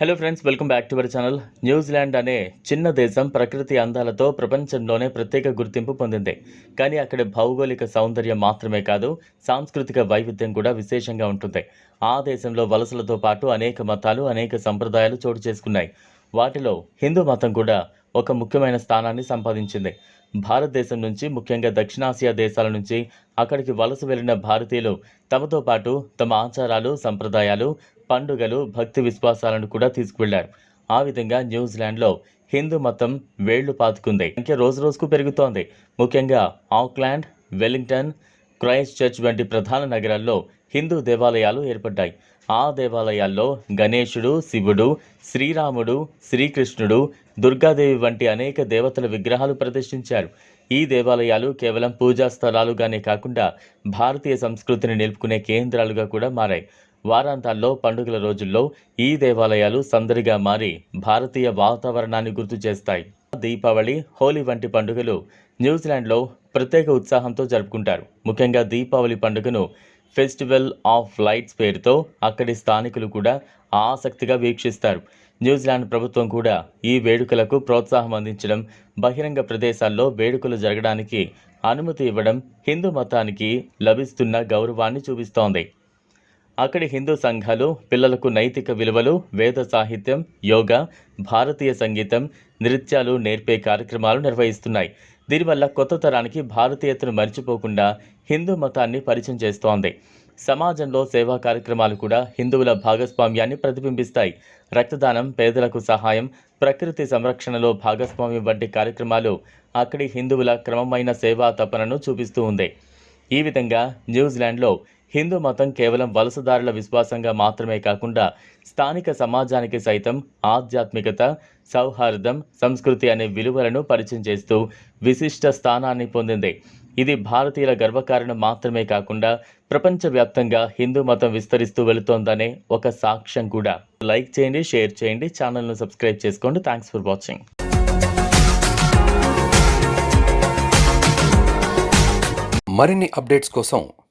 Hello friends welcome back to our channel New Zealand అనే చిన్న దేశం ప్రకృతి అందాలతో ప్రపంచంలోనే ప్రత్యేక గుర్తింపు పొందింది. కానీ అక్కడ భౌగోళిక సౌందర్యం మాత్రమే కాదు సాంస్కృతిక వైవిధ్యం కూడా విశేషంగా ఉంటుంది. ఆ దేశంలో వలసలతో పాటు అనేక మతాలు అనేక సంప్రదాయాలు చోటు చేసుకున్నాయి. వాటిలో హిందూ మతం కూడా ఒక ముఖ్యమైన స్థానాన్ని సంపాదించింది. భారతదేశం నుంచి ముఖ్యంగా దక్షిణాసియా దేశాల నుంచి అక్కడికి వలస వెళ్ళిన భారతీయులు తమతో పాటు తమ ఆచారాలు సంప్రదాయాలు పండుగలు భక్తి విశ్వాసాలను కూడా తీసుకువెళ్ళారు. ఆ విధంగా న్యూజిలాండ్లో హిందూ మతం వేళ్ళు పాతుకుంది. ఇంకా రోజు రోజుకు పెరుగుతోంది. ముఖ్యంగా ఆక్లాండ్ వెల్లింగ్టన్ క్రైస్ట్ చర్చ్ వంటి ప్రధాన నగరాల్లో హిందూ దేవాలయాలు ఏర్పడ్డాయి. ఆ దేవాలయాల్లో గణేశుడు శివుడు శ్రీరాముడు శ్రీకృష్ణుడు దుర్గాదేవి వంటి అనేక దేవతల విగ్రహాలు ప్రదర్శించారు ఈ దేవాలయాలు కేవలం పూజా స్థలాలుగానే కాకుండా భారతీయ సంస్కృతిని నిలుపుకునే కేంద్రాలుగా కూడా మారాయి. వారాంతాల్లో పండుగల రోజుల్లో ఈ దేవాలయాలు సందడిగా మారి భారతీయ వాతావరణాన్ని గుర్తు చేస్తాయి. దీపావళి హోలీ వంటి పండుగలు న్యూజిలాండ్లో ప్రత్యేక ఉత్సాహంతో జరుపుకుంటారు. ముఖ్యంగా దీపావళి పండుగను ఫెస్టివల్ ఆఫ్ లైట్స్ పేరుతో అక్కడి స్థానికులు కూడా ఆసక్తిగా వీక్షిస్తారు. న్యూజిలాండ్ ప్రభుత్వం కూడా ఈ వేడుకలకు ప్రోత్సాహం అందించడం బహిరంగ ప్రదేశాల్లో వేడుకలు జరగడానికి అనుమతి ఇవ్వడం హిందూ మతానికి లభిస్తున్న గౌరవాన్ని చూపిస్తోంది. అక్కడి హిందూ సంఘాలు పిల్లలకు నైతిక విలువలు వేద సాహిత్యం యోగా భారతీయ సంగీతం నృత్యాలు నేర్పే కార్యక్రమాలు నిర్వహిస్తున్నాయి. దీనివల్ల కొత్త తరానికి భారతీయతను మర్చిపోకుండా హిందూ మతాన్ని పరిచయం చేస్తోంది. సమాజంలో సేవా కార్యక్రమాలు కూడా హిందువుల భాగస్వామ్యాన్ని ప్రతిబింబిస్తాయి. రక్తదానం పేదలకు సహాయం ప్రకృతి సంరక్షణలో భాగస్వామ్యం వంటి కార్యక్రమాలు అక్కడి హిందువుల క్రమమైన సేవా తపనను చూపిస్తూ ఉంది. ఈ విధంగా న్యూజిలాండ్లో హిందూ మతం కేవలం వలసదారుల విశ్వాసంగా మాత్రమే కాకుండా స్థానిక సమాజానికి సైతం ఆధ్యాత్మికత సౌహార్దం సంస్కృతి అనే విలువలను పరిచయం చేస్తూ విశిష్ట స్థానాన్ని పొందింది. ఇది భారతీయుల గర్వకారణం మాత్రమే కాకుండా ప్రపంచవ్యాప్తంగా హిందూ మతం విస్తరిస్తూ వెళుతోందనే ఒక సాక్ష్యం కూడా. లైక్ చేయండి షేర్ చేయండి ఛానల్ను సబ్స్క్రైబ్ చేసుకోండి. Thanks for watching. మరిన్ని అప్డేట్స్ కోసం